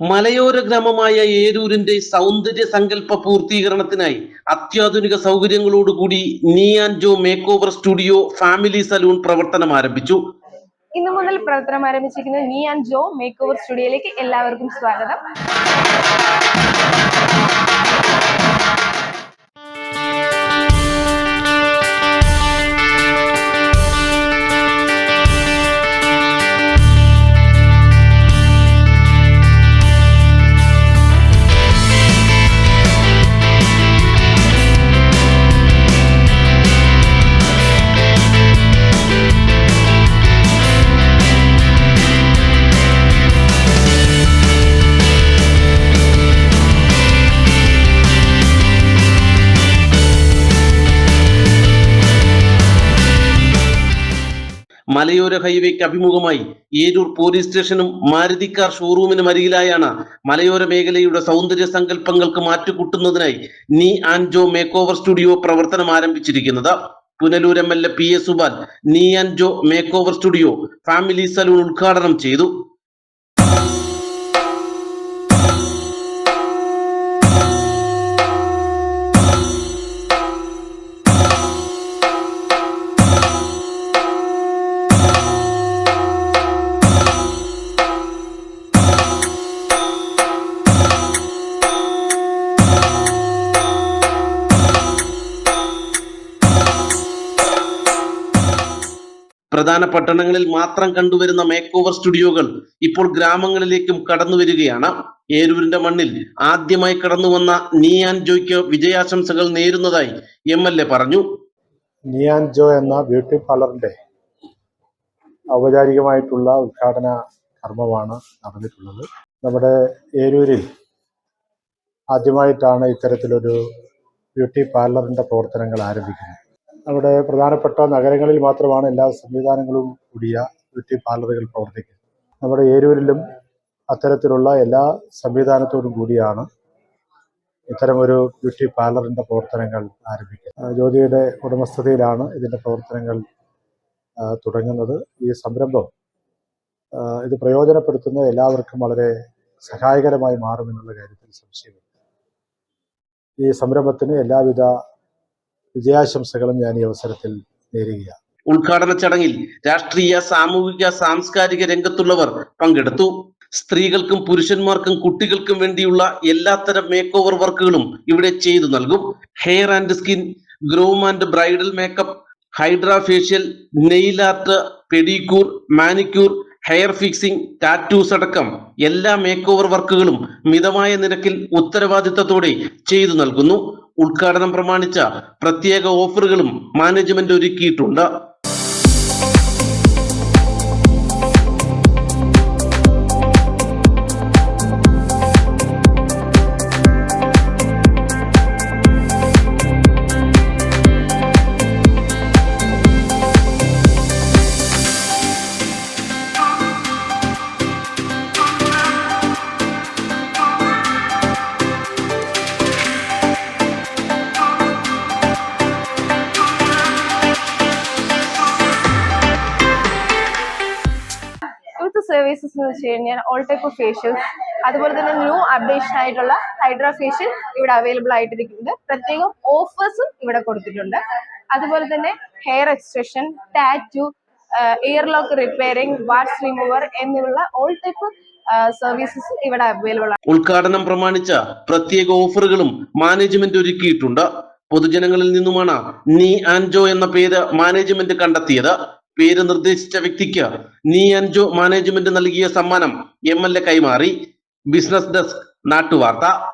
മലയോര ഗ്രാമമായ ഏരൂരിന്റെ സൗന്ദര്യ സങ്കല്പ പൂർത്തീകരണത്തിനായി അത്യാധുനിക സൗകര്യങ്ങളോടുകൂടി Nee and Jo makeover studio family salon പ്രവർത്തനം ആരംഭിച്ചു. ഇന്നു മുതൽ പ്രവർത്തനം ആരംഭിച്ചിരിക്കുന്ന Nee and Joe make over സ്റ്റുഡിയോയിലേക്ക് എല്ലാവർക്കും സ്വാഗതം. മലയോര ഹൈവേക്ക് അഭിമുഖമായി ഏരൂർ പോലീസ് സ്റ്റേഷനും മാരുതി കാർ ഷോറൂമിനും അരികിലായാണ് മലയോര മേഖലയുടെ സൗന്ദര്യ സങ്കല്പങ്ങൾക്ക് മാറ്റുകൂട്ടുന്നതിനായി Nee and Jo makeover studio പ്രവർത്തനം ആരംഭിച്ചിരിക്കുന്നത്. Punalur M L A P S Suban Nee and Jo makeover studio family salon ഉദ്ഘാടനം ചെയ്തു. പ്രധാന പട്ടണങ്ങളിൽ മാത്രം കണ്ടുവരുന്ന മേക്ക് ഓവർ സ്റ്റുഡിയോകൾ ഇപ്പോൾ ഗ്രാമങ്ങളിലേക്കും കടന്നു വരികയാണ്. ഏരൂരിന്റെ മണ്ണിൽ ആദ്യമായി കടന്നു വന്ന നിയാൻ ജോയ്ക്ക് വിജയാശംസകൾ നേരുന്നതായി എം എൽ എ പറഞ്ഞു. നിയാൻ ജോ എന്ന ബ്യൂട്ടി പാർലറിന്റെ ഔപചാരികമായിട്ടുള്ള ഉദ്ഘാടന കർമ്മമാണ് നടന്നിട്ടുള്ളത്. നമ്മുടെ ഏരൂരിൽ ആദ്യമായിട്ടാണ് ഇത്തരത്തിലൊരു ബ്യൂട്ടി പാർലറിന്റെ പ്രവർത്തനങ്ങൾ ആരംഭിക്കുന്നത്. നമ്മുടെ പ്രധാനപ്പെട്ട നഗരങ്ങളിൽ മാത്രമാണ് എല്ലാ സംവിധാനങ്ങളും കൂടിയ ബ്യൂട്ടി പാർലറുകൾ പ്രവർത്തിക്കുന്നത്. നമ്മുടെ ഏരൂരിലും അത്തരത്തിലുള്ള എല്ലാ സംവിധാനത്തോടും കൂടിയാണ് ഇത്തരമൊരു ബ്യൂട്ടി പാർലറിന്റെ പ്രവർത്തനങ്ങൾ ആരംഭിക്കുന്നത്. ജ്യോതിയുടെ ഉടമസ്ഥതയിലാണ് ഇതിന്റെ പ്രവർത്തനങ്ങൾ തുടങ്ങുന്നത്. ഈ സംരംഭം ഇത് പ്രയോജനപ്പെടുത്തുന്ന എല്ലാവർക്കും വളരെ സഹായകരമായി മാറുമെന്നുള്ള കാര്യത്തിൽ സംശയമില്ല. ഈ സംരംഭത്തിന് എല്ലാവിധ വിജയാശംസകളും ഞാൻ ഈ അവസരത്തിൽ നേരുകയാണ്. ഉദ്ഘാടന ചടങ്ങിൽ രാഷ്ട്രീയ സാമൂഹിക സാംസ്കാരിക രംഗത്തുള്ളവർ പങ്കെടുത്തു. സ്ത്രീകൾക്കും പുരുഷന്മാർക്കും കുട്ടികൾക്കും വേണ്ടിയുള്ള എല്ലാത്തരം മേക്ക് ഓവർ വർക്കുകളും ഇവിടെ ചെയ്തു നൽകും. Hair and skin groom and bridal makeup hydra facial nail art pedicure manicure hair fixing tattoos അടക്കം എല്ലാ മേക്ക് ഓവർ വർക്കുകളും മിതമായ നിരക്കിൽ ഉത്തരവാദിത്തത്തോടെ ചെയ്തു നൽകുന്നു. ഉദ്ഘാടനം പ്രമാണിച്ച പ്രത്യേക ഓഫറുകളും മാനേജ്മെന്റ് ഒരുക്കിയിട്ടുണ്ട്. സർവീസസ് എന്ന് വെച്ച് കഴിഞ്ഞാൽ ഓൾ ടൈപ്പ് ഓഫ് ഫേഷ്യൽസ് അതുപോലെ തന്നെ ന്യൂ അപ്ഡേഷൻ ആയിട്ടുള്ള ഹൈഡ്രാ ഫേഷ്യൽ ഇവിടെ അവൈലബിൾ ആയിട്ടിരിക്കുന്നുണ്ട്. പ്രത്യേകം ഓഫേഴ്സും ഇവിടെ കൊടുത്തിട്ടുണ്ട്. അതുപോലെ തന്നെ hair expression tattoo ear lock repairing warts remover എന്നിവയുള്ള ഓൾ ടൈപ്പ് സർവീസസ് ഇവിടെ അവൈലബിൾ ആണ്. ഉദ്ഘാടനം പ്രമാണിച്ച പ്രത്യേക ഓഫറുകളും മാനേജ്മെന്റ് ഒരുക്കിയിട്ടുണ്ട്. പൊതുജനങ്ങളിൽ നിന്നുമാണ് നീ ആൻജോ എന്ന പേര് മാനേജ്മെന്റ് കണ്ടെത്തിയത്. പേര് നിർദ്ദേശിച്ച വ്യക്തിക്ക് നീ ആൻജോ മാനേജ്മെന്റ് നൽകിയ സമ്മാനം എം എൽ എ കൈമാറി. Business desk നാട്ടുവാർത്ത.